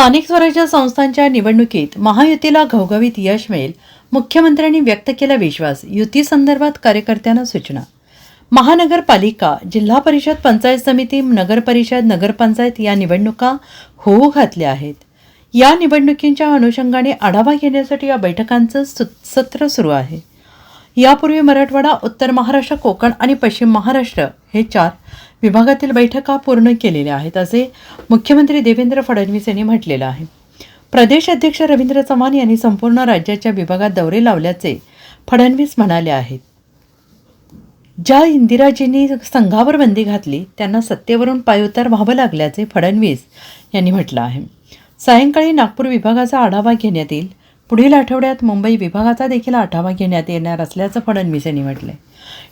स्थानिक स्वराज्य संस्थांच्या निवडणुकीत महायुतीला घवघवीत यश मिळेल मुख्यमंत्र्यांनी व्यक्त केला विश्वास युती संदर्भात कार्यकर्त्यांना सूचना. महानगरपालिका जिल्हा परिषद पंचायत समिती नगरपरिषद नगरपंचायत या निवडणुका होऊ घातल्या आहेत. या निवडणुकींच्या अनुषंगाने आढावा घेण्यासाठी या बैठकांचं सत्र सुरू आहे. यापूर्वी मराठवाडा उत्तर महाराष्ट्र कोकण आणि पश्चिम महाराष्ट्र हे चार विभागातील बैठका पूर्ण केलेल्या आहेत असे मुख्यमंत्री देवेंद्र फडणवीस यांनी म्हटलेलं आहे. प्रदेश अध्यक्ष रवींद्र चव्हाण यांनी संपूर्ण राज्याच्या विभागात दौरे लावल्याचे फडणवीस म्हणाले आहेत. ज्या इंदिराजींनी संघावर बंदी घातली त्यांना सत्तेवरून पायउतार व्हावं लागल्याचे फडणवीस यांनी म्हटलं आहे. सायंकाळी नागपूर विभागाचा आढावा घेण्यात येईल. पुढील आठवड्यात मुंबई विभागाचा देखील आढावा घेण्यात येणार असल्याचं फडणवीस यांनी म्हटलंय.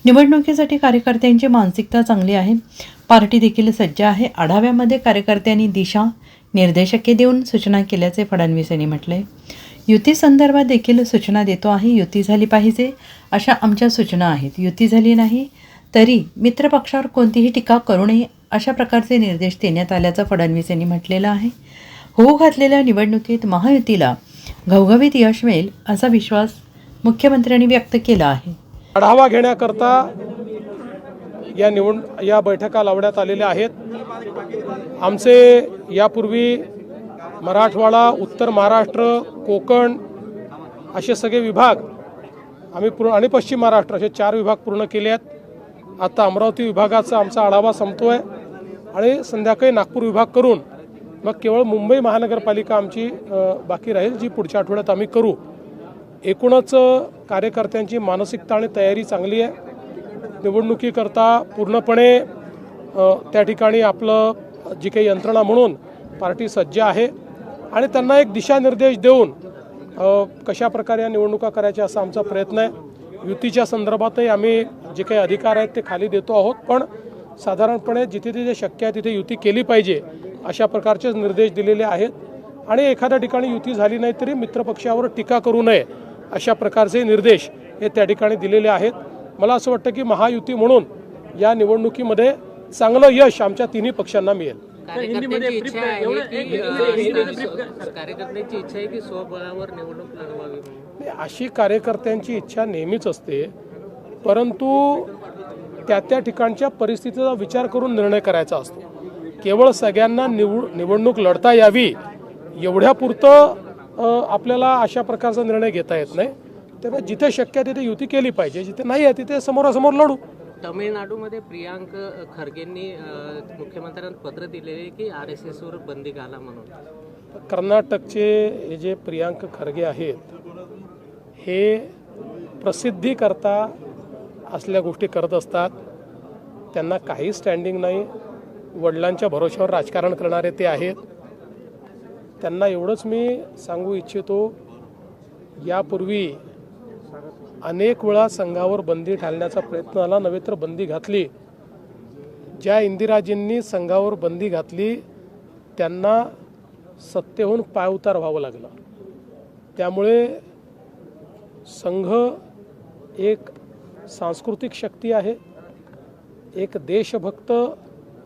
निवडणुकीसाठी कार्यकर्त्यांची मानसिकता चांगली आहे. पार्टी देखील सज्ज आहे. आढाव्यामध्ये कार्यकर्त्यांनी दिशा निर्देशके देऊन सूचना केल्याचे फडणवीस यांनी म्हटलंय. युती संदर्भात देखील सूचना देतो आहे. युती झाली पाहिजे अशा आमच्या सूचना आहेत. युती झाली नाही तरी मित्रपक्षावर कोणतीही टीका करू नये अशा प्रकारचे निर्देश देण्यात आल्याचं फडणवीस यांनी म्हटलेलं आहे. होऊ घातलेल्या निवडणुकीत महायुतीला घवघवीत यश मिळेल असा विश्वास मुख्यमंत्र्यांनी व्यक्त केला आहे. आढावा घेण्याकरता या निवड या बैठका लावण्यात आलेल्या आहेत. आमचे यापूर्वी मराठवाडा उत्तर महाराष्ट्र कोकण असे सगळे विभाग आम्ही पूर्ण आणि पश्चिम महाराष्ट्र असे चार विभाग पूर्ण केले आहेत. आता अमरावती विभागाचा आमचा आढावा संपतो आहे आणि संध्याकाळी नागपूर विभाग करून मग केवळ मुंबई महानगरपालिका आमची बाकी राहील जी पुढच्या आठवड्यात आम्ही करू. एकूणच कार्यकर्त्यांची मानसिकता आणि तयारी चांगली आहे. निवडणुकीकरता पूर्णपणे त्या ठिकाणी आपलं जी काही यंत्रणा म्हणून पार्टी सज्ज आहे. आणि त्यांना एक दिशानिर्देश देऊन कशा प्रकारे या निवडणुका करायच्या असा आमचा प्रयत्न आहे. युतीच्या संदर्भातही आम्ही जे काही अधिकार आहेत ते खाली देतो आहोत. पण साधारणपणे जिथे तिथे शक्य आहे तिथे युती केली पाहिजे. अशा प्रकारचे निर्देश दिलेले आहेत. आणि एखाद्या ठिकाणी युती झाली नाही तरी मित्रपक्षावर टीका करू नये अशा प्रकारचे निर्देश हे त्या ठिकाणी दिलेले आहेत. मला असं वाटतं की महायुती म्हणून या निवडणुकीमध्ये चांगलं यश आमच्या तिन्ही पक्षांना मिळेल. अशी कार्यकर्त्यांची इच्छा नेहमीच असते परंतु त्या त्या ठिकाणच्या परिस्थितीचा विचार करून निर्णय करायचा असतो. केवळ सगळ्यांना निवड निवडणूक लढता यावी एवढ्यापुरतं आपल्याला अशा प्रकारचा निर्णय घेता येत नाही. त्यामुळे जिथे शक्य तिथे युती केली पाहिजे. जिथे नाही आहे तिथे समोरासमोर लढू. तमिळनाडूमध्ये प्रियांक खरगेंनी मुख्यमंत्र्यांना पत्र दिले की आर एस एसवर बंदी घाला म्हणून. कर्नाटकचे हे जे प्रियांक खरगे आहेत हे प्रसिद्धीकरता असल्या गोष्टी करत असतात. त्यांना काही स्टँडिंग नाही. वडिलांच्या भरोश्यावर राजकारण करणारे ते आहेत. त्यांना एवढंच मी सांगू इच्छितो यापूर्वी अनेक वेळा संघावर बंदी घालण्याचा प्रयत्न आला नव्हे तर बंदी घातली. ज्या इंदिराजींनी संघावर बंदी घातली त्यांना सत्तेहून पायउतार व्हावं लागलं. त्यामुळे संघ एक सांस्कृतिक शक्ती आहे एक देशभक्त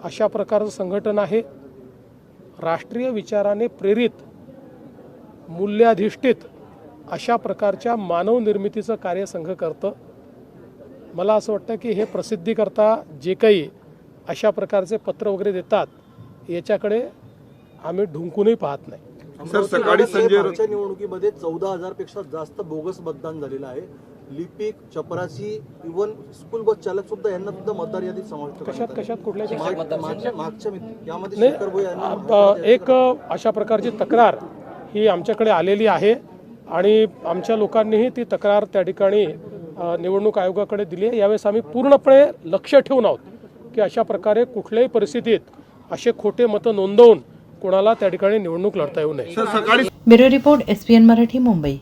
अशा प्रकारचं संघटन आहे. राष्ट्रीय विचाराने प्रेरित मूल्याधिष्ठित अशा प्रकारच्या मानव निर्मितीचं कार्य संघ करतं. मला असं वाटतं की हे प्रसिद्धीकरता जे काही अशा प्रकारचे पत्र वगैरे देतात याच्याकडे आम्ही ढुंकूनही पाहत नाही. सर सकाळी संजय निवडणुकीमध्ये चौदा हजारपेक्षा जास्त बोगस मतदान झालेलं आहे. लिपिक चपरासी इव्हन स्कूल बस चालक सुद्धा यांना सुद्धा मतदार यादीत समाविष्ट कशात कशात कुठल्या मागच्या यामध्ये एक अशा प्रकारची तक्रार ही आमच्याकडे आलेली आहे आणि आमच्या लोकांनीही ती तक्रार त्या ठिकाणी निवडणूक आयोगाकडे दिली आहे. यावेळेस आम्ही पूर्णपणे लक्ष ठेवून आहोत की अशा प्रकारे कुठल्याही परिस्थितीत असे खोटे मतं नोंदवून कोणाला त्या ठिकाणी निवडणूक लढता येऊ नये. Bureau report S P N Marathi Mumbai.